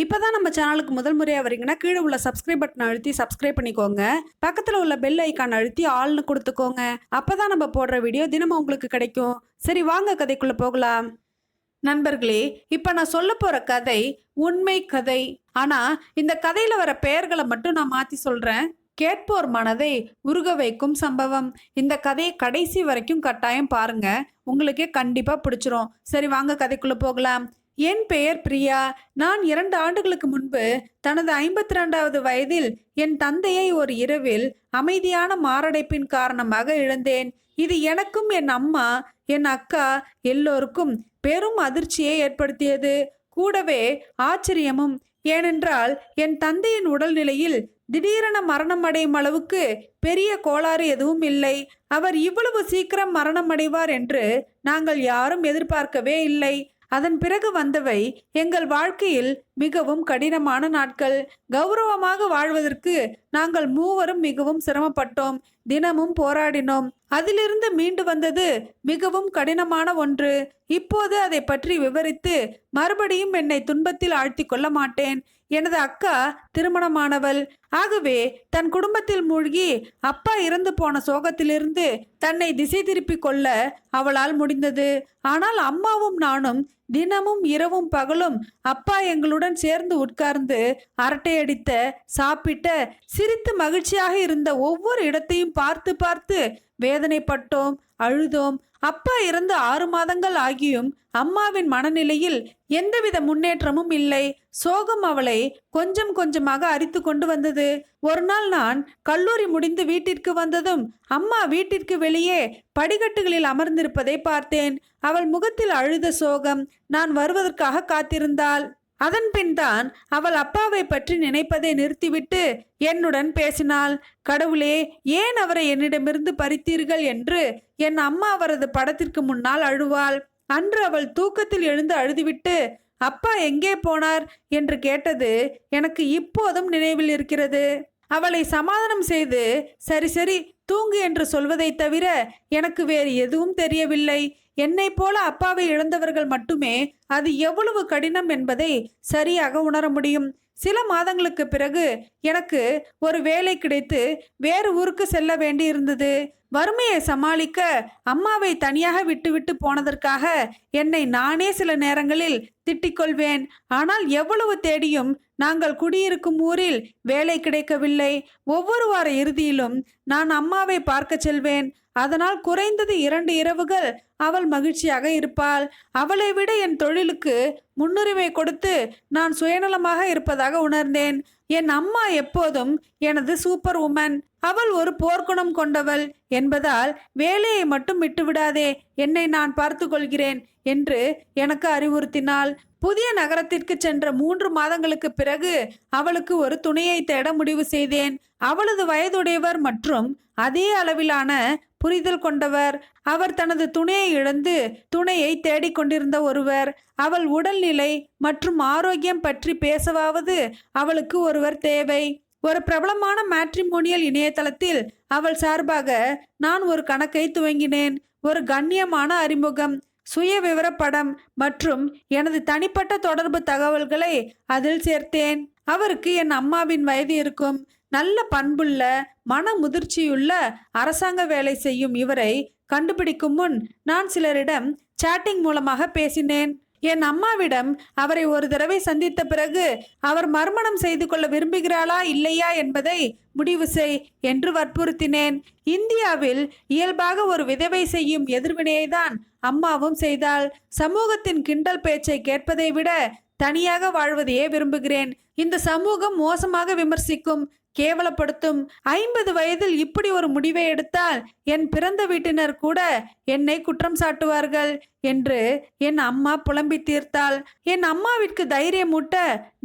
இப்போ தான் நம்ம சேனலுக்கு முதல் முறையாக வரீங்கன்னா கீழே உள்ள சப்ஸ்கிரைப் பட்டன் அழுத்தி சப்ஸ்கிரைப் பண்ணிக்கோங்க. பக்கத்தில் உள்ள பெல் ஐக்கான் அழுத்தி ஆள்னு கொடுத்துக்கோங்க. அப்போ தான் நம்ம போடுற வீடியோ தினமும் உங்களுக்கு கிடைக்கும். சரி வாங்க கதைக்குள்ளே போகலாம். நண்பர்களே இப்போ நான் சொல்ல போகிற கதை உண்மை கதை. ஆனால் இந்த கதையில் வர பெயர்களை மட்டும் நான் மாற்றி சொல்கிறேன் கேட்போர் மனதை உருக வைக்கும் சம்பவம். இந்த கதையை கடைசி வரைக்கும் கட்டாயம் பாருங்க. உங்களுக்கே கண்டிப்பாக பிடிச்சிரும். சரி வாங்க கதைக்குள்ளே போகலாம். என் பெயர் பிரியா. நான் இரண்டு ஆண்டுகளுக்கு முன்பு தனது ஐம்பத்தி ரெண்டாவது வயதில் என் தந்தையை ஒரு இரவில் அமைதியான மாரடைப்பின் காரணமாக இழந்தேன். இது எனக்கும் என் அம்மா என் அக்கா எல்லோருக்கும் பெரும் அதிர்ச்சியை ஏற்படுத்தியது. கூடவே ஆச்சரியமும். ஏனென்றால் என் தந்தையின் உடல்நிலையில் திடீரென மரணம் அடையும் அளவுக்கு பெரிய கோளாறு எதுவும் இல்லை. அவர் இவ்வளவு சீக்கிரம் மரணம் அடைவார் என்று நாங்கள் யாரும் எதிர்பார்க்கவே இல்லை. அதன் பிறகு வந்தவை எங்கள் வாழ்க்கையில் மிகவும் கடினமான நாட்கள். கௌரவமாக வாழ்வதற்கு நாங்கள் மூவரும் மிகவும் சிரமப்பட்டோம். தினமும் போராடினோம். அதிலிருந்து மீண்டு வந்தது மிகவும் கடினமான ஒன்று. இப்போது அதை பற்றி விவரித்து மறுபடியும் என்னை துன்பத்தில் ஆழ்த்திக் கொள்ள மாட்டேன். எனது அக்கா திருமணமானவள். ஆகவே தன் குடும்பத்தில் மூழ்கி அப்பா இறந்து போன சோகத்திலிருந்து தன்னை திசை திருப்பி கொள்ள அவளால் முடிந்தது. ஆனால் அம்மாவும் நானும் தினமும் இரவும் பகலும் அப்பா எங்களுடன் சேர்ந்து உட்கார்ந்து அரட்டையடித்த சாப்பிட்ட சிரித்து மகிழ்ச்சியாக இருந்த ஒவ்வொரு இடத்தையும் பார்த்து பார்த்து வேதனைப்பட்டோம் அழுதோம். அப்பா இறந்து ஆறு மாதங்கள் ஆகியும் அம்மாவின் மனநிலையில் எந்தவித முன்னேற்றமும் இல்லை. சோகம் அவளை கொஞ்சம் கொஞ்சமாக அரித்து கொண்டு வந்தது. ஒரு நாள் நான் கல்லூரி முடிந்து வீட்டிற்கு வந்ததும் அம்மா வீட்டிற்கு வெளியே படிக்கட்டுகளில் அமர்ந்திருப்பதை பார்த்தேன். அவள் முகத்தில் அழுத சோகம் நான் வருவதற்காக காத்திருந்தாள். அதன்பின்தான் தான் அவள் அப்பாவை பற்றி நினைப்பதை நிறுத்திவிட்டு என்னுடன் பேசினாள். கடவுளே ஏன் அவரை என்னிடமிருந்து பறித்தீர்கள் என்று என் அம்மா அவரது படத்திற்கு முன்னால் அழுவாள். அன்று அவள் தூக்கத்தில் எழுந்து அழுதுவிட்டு அப்பா எங்கே போனார்? என்று கேட்டது எனக்கு இப்போதும் நினைவில் இருக்கிறது. அவளை சமாதானம் செய்து சரி சரி தூங்கு என்று சொல்வதைத் தவிர எனக்கு வேறு எதுவும் தெரியவில்லை. என்னைப் போல அப்பாவை இழந்தவர்கள் மட்டுமே அது எவ்வளவு கடினம் என்பதை சரியாக உணர முடியும். சில மாதங்களுக்கு பிறகு எனக்கு ஒரு வேலை கிடைத்து வேறு ஊருக்கு செல்ல வேண்டி இருந்தது வறுமையை சமாளிக்க அம்மாவை தனியாக விட்டுவிட்டு போனதற்காக என்னை நானே சில நேரங்களில் திட்டிக்கொள்வேன். ஆனால் எவ்வளவு தேடியும் நாங்கள் குடியிருக்கும் ஊரில் வேலை கிடைக்கவில்லை. ஒவ்வொரு வார இறுதியிலும் நான் அம்மாவை பார்க்க செல்வேன். அதனால் குறைந்தது இரண்டு இரவுகள் அவள் மகிழ்ச்சியாக இருப்பாள். அவளை விட என் தொழிலுக்கு முன்னுரிமை கொடுத்து நான் சுயநலமாக இருப்பதாக உணர்ந்தேன். என் அம்மா எப்போதும் எனது சூப்பர் உமன். அவள் ஒரு போர்க்குணம் கொண்டவள் என்பதால் வேலையை மட்டும் விட்டுவிடாதே என்னை நான் பார்த்து கொள்கிறேன் என்று எனக்கு அறிவுறுத்தினாள். புதிய நகரத்திற்கு சென்ற மூன்று மாதங்களுக்கு பிறகு அவளுக்கு ஒரு துணையை தேட முடிவு செய்தேன். அவளது வயதுடையவர் மற்றும் அதே அளவிலான புரிதல் கொண்டவர். அவர் தனது துணையை இழந்து துணையை தேடிக்கொண்டிருந்த ஒருவர். அவள் உடல்நிலை மற்றும் ஆரோக்கியம் பற்றி பேசவாவது அவளுக்கு ஒருவர் தேவை. ஒரு பிரபலமான மேட்ரிமோனியல் இணையதளத்தில் அவள் சார்பாக நான் ஒரு கணக்கை துவங்கினேன். ஒரு கண்ணியமான அறிமுகம் சுய விவரப்படம் மற்றும் எனது தனிப்பட்ட தொடர்பு தகவல்களை அதில் சேர்த்தேன். அவருக்கு என் அம்மாவின் வயது இருக்கும். நல்ல பண்புள்ள மன முதிர்ச்சியுள்ள அரசாங்க வேலை செய்யும் இவரை கண்டுபிடிக்கும் முன் நான் சிலரிடம் சாட்டிங் மூலமாக பேசினேன். என் அம்மாவிடம் அவரை ஒரு தடவை சந்தித்த பிறகு அவர் மறுமணம் செய்து கொள்ள விரும்புகிறாளா இல்லையா என்பதை முடிவு செய் என்று வற்புறுத்தினேன். இந்தியாவில் இயல்பாக ஒரு விதவை செய்யும் எதிர்வினையை தான் அம்மாவும் செய்தாள். சமூகத்தின் கிண்டல் பேச்சை கேட்பதை விட தனியாக வாழ்வதையே விரும்புகிறேன். இந்த சமூகம் மோசமாக விமர்சிக்கும் கேவலப்படுத்தும் ஐம்பது வயதில் இப்படி ஒரு முடிவை எடுத்தால் என் பிறந்த வீட்டினர் கூட என்னை குற்றம் சாட்டுவார்கள் என்று என் அம்மா புலம்பி தீர்த்தாள். என் அம்மாவிற்கு தைரியமூட்ட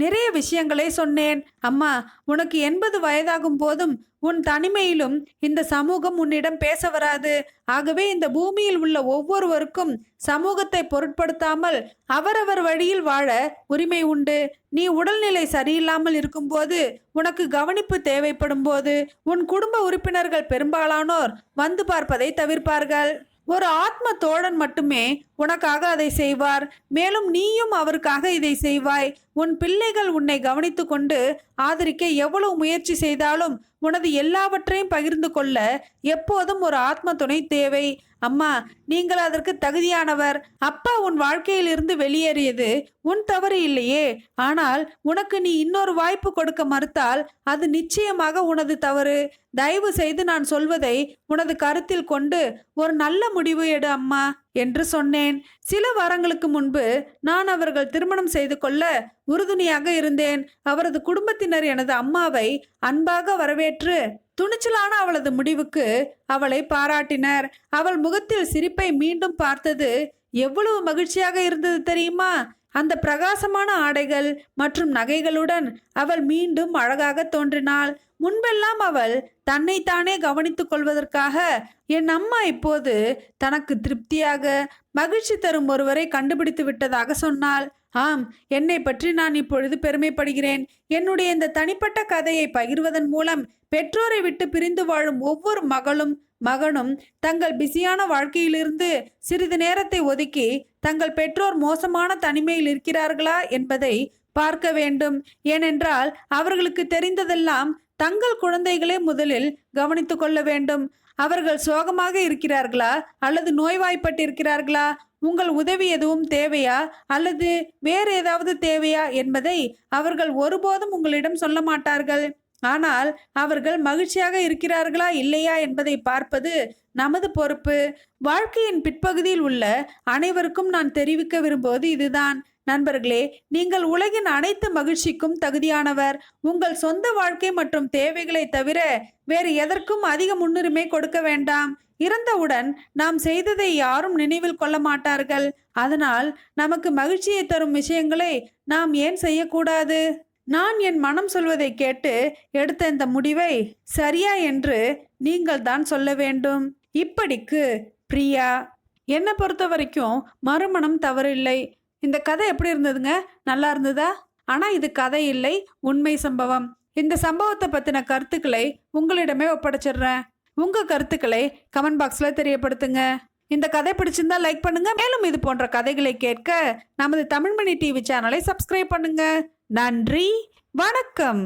நிறைய விஷயங்களை சொன்னேன். அம்மா உனக்கு எண்பது வயதாகும் போதும் உன் தனிமையிலும் இந்த சமூகம் உன்னிடம் பேச வராது. ஆகவே இந்த பூமியில் உள்ள ஒவ்வொருவருக்கும் சமூகத்தை பொருட்படுத்தாமல் அவரவர் வழியில் வாழ உரிமை உண்டு. நீ உடல்நிலை சரியில்லாமல் இருக்கும்போது உனக்கு கவனிப்பு தேவைப்படும் போது உன் குடும்ப உறுப்பினர்கள் பெரும்பாலானோர் வந்து பார்ப்பதை தவிர்ப்பார்கள். ஒரு ஆத்ம தோழன் மட்டுமே உனக்காக அதை செய்வார். மேலும் நீயும் அவருக்காக இதை செய்வாய். உன் பிள்ளைகள் உன்னை கவனித்து கொண்டு ஆதரிக்க எவ்வளவு முயற்சி செய்தாலும் உனது எல்லாவற்றையும் பகிர்ந்து கொள்ள எப்போதும் ஒரு ஆத்ம துணை தேவை. அம்மா நீங்கள் அதற்கு தகுதியானவர். அப்பா உன் வாழ்க்கையிலிருந்து வெளியேறியது உன் தவறு இல்லையே. ஆனால் உனக்கு நீ இன்னொரு வாய்ப்பு கொடுக்க மறுத்தால் அது நிச்சயமாக உனது தவறு. தயவு செய்து நான் சொல்வதை உனது கருத்தில் கொண்டு ஒரு நல்ல முடிவு எடு அம்மா. என்று சொன்னேன். சில வாரங்களுக்கு முன்பு நான் அவர்கள் திருமணம் செய்து கொள்ள உறுதுணையாக இருந்தேன். அவரது குடும்பத்தினர் எனது அம்மாவை அன்பாக வரவேற்று துணிச்சலான அவளது முடிவுக்கு அவளை பாராட்டினர். அவள் முகத்தில் சிரிப்பை மீண்டும் பார்த்தது எவ்வளவு மகிழ்ச்சியாக இருந்தது தெரியுமா? அந்த பிரகாசமான ஆடைகள் மற்றும் நகைகளுடன் அவள் மீண்டும் அழகாக தோன்றினாள். முன்பெல்லாம் அவள் தன்னைத்தானே கவனித்துக் கொள்வதற்காக என் அம்மா இப்போது தனக்கு திருப்தியாக மகிழ்ச்சி தரும் ஒருவரை கண்டுபிடித்து விட்டதாக சொன்னாள். ஆம் என்னை பற்றி நான் இப்பொழுது பெருமைப்படுகிறேன். என்னுடைய இந்த தனிப்பட்ட கதையை பகிர்வதன் மூலம் பெற்றோரை விட்டு பிரிந்து வாழும் ஒவ்வொரு மகளும் மகனும் தங்கள் பிஸியான வாழ்க்கையிலிருந்து சிறிது நேரத்தை ஒதுக்கி தங்கள் பெற்றோர் மோசமான தனிமையில் இருக்கிறார்களா என்பதை பார்க்க வேண்டும். ஏனென்றால் அவர்களுக்கு தெரிந்ததெல்லாம் தங்கள் குழந்தைகளே முதலில் கவனித்து கொள்ள வேண்டும். அவர்கள் சோகமாக இருக்கிறார்களா? அல்லது நோய்வாய்ப்பட்டிருக்கிறார்களா? உங்கள் உதவி எதுவும் தேவையா? அல்லது வேறு ஏதாவது தேவையா என்பதை அவர்கள் ஒருபோதும் உங்களிடம் சொல்ல மாட்டார்கள். ஆனால் அவர்கள் மகிழ்ச்சியாக இருக்கிறார்களா? இல்லையா? என்பதை பார்ப்பது நமது பொறுப்பு. வாழ்க்கையின் பிற்பகுதியில் உள்ள அனைவருக்கும் நான் தெரிவிக்க விரும்புவது இதுதான். நண்பர்களே நீங்கள் உலகின் அனைத்து மகிழ்ச்சிக்கும் தகுதியானவர். உங்கள் சொந்த வாழ்க்கை மற்றும் தேவைகளை தவிர வேறு எதற்கும் அதிக முன்னுரிமை கொடுக்க வேண்டாம். இறந்தவுடன் நாம் செய்ததை யாரும் நினைவில் கொள்ள மாட்டார்கள். அதனால் நமக்கு மகிழ்ச்சியை தரும் விஷயங்களை நாம் ஏன் செய்யக்கூடாது? நான் என் மனம் சொல்வதை கேட்டு எடுத்த இந்த முடிவை சரியா என்று நீங்கள் தான் சொல்ல வேண்டும். இப்படிக்கு பிரியா. என்னை பொறுத்த வரைக்கும் மறுமணம் தவறில்லை. இந்த கதை எப்படி இருந்ததுங்க? நல்லா இருந்ததா? ஆனால் இது கதை இல்லை உண்மை சம்பவம். இந்த சம்பவத்தை பற்றின கருத்துக்களை உங்களிடமே ஒப்படைச்சிடுறேன். உங்கள் கருத்துக்களை கமெண்ட் பாக்ஸில் தெரியப்படுத்துங்க. இந்த கதை பிடிச்சிருந்தா லைக் பண்ணுங்க. மேலும் இது போன்ற கதைகளை கேட்க நமது தமிழ்மணி டிவி சேனலை சப்ஸ்கிரைப் பண்ணுங்க. நன்றி. வணக்கம்.